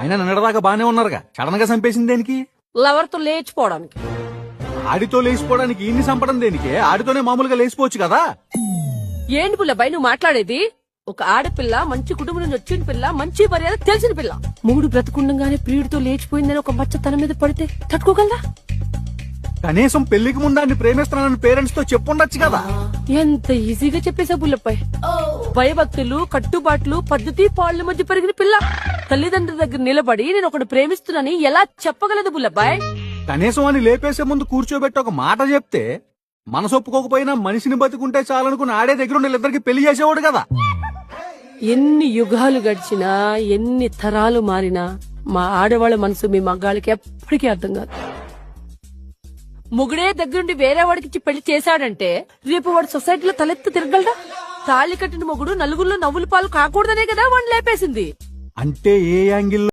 అయినా నిన్నటిదాకా బానే ఉన్నారుగా. సడన్గా చంపేసింది దేనికి? లవర్తో లేచిపోవడానికి. ఆడితో లేచిపోవడానికి ఇన్ని చంపడం దేనికి? ఆడితోనే మామూలుగా లేచిపోవచ్చు కదా? ఏంటి పుల్లబాయ్ నువ్వు మాట్లాడేది? ఒక ఆడపిల్ల మంచి కుటుంబం నుంచి వచ్చిన పిల్ల మంచి మర్యాద తెలిసిన పిల్ల. మూడు బ్రతుకుండగానే ప్రియుడితో లేచిపోయిందని ఒక మచ్చ తన మీద పడితే తట్టుకోగలరా కనీసం పెళ్ళికి ముందు అన్ని ప్రేమిస్తున్నానని పేరెంట్స్తో చెప్పుండొచ్చు కదా? ఎంత ఈజీగా చెప్పేశా పుల్లపై భయభక్తులు కట్టుబాట్లు పద్ధతి పాళ్ళ మధ్య పెరిగిన పిల్ల. తల్లిదండ్రుల దగ్గర నిలబడి నేను ఒకటి ప్రేమిస్తున్నానని ఎలా చెప్పగలదు బుల్లబ్బాయ్? కనీసం అని లేపేసే ముందు కూర్చోబెట్టి ఒక మాట చెప్తే మనసు ఒప్పుకోకపోయినా మనిషిని బతుకుంటే చాలనుకుని ఆడే దగ్గర వీళ్ళిద్దరికి పెళ్ళి చేసేవాడు కదా. ఎన్ని యుగాలు గడిచినా ఎన్ని తరాలు మారినా మా ఆడవాళ్ళ మనసు మీ మగాళ్ళకి ఎప్పటికీ అర్థం కాదు. ముగుడే దగ్గరుండి వేరే వాడికి పెళ్ళి చేశాడంటే రేపు వాడు సొసైటీలో తలెత్తి తిరగలడా? తాళి కట్టిన మొగుడు నలుగురిలో నవ్వుల పాలు కాకూడదనే కదా వాడిని లేపేసింది. అంటే ఏ యాంగిల్లో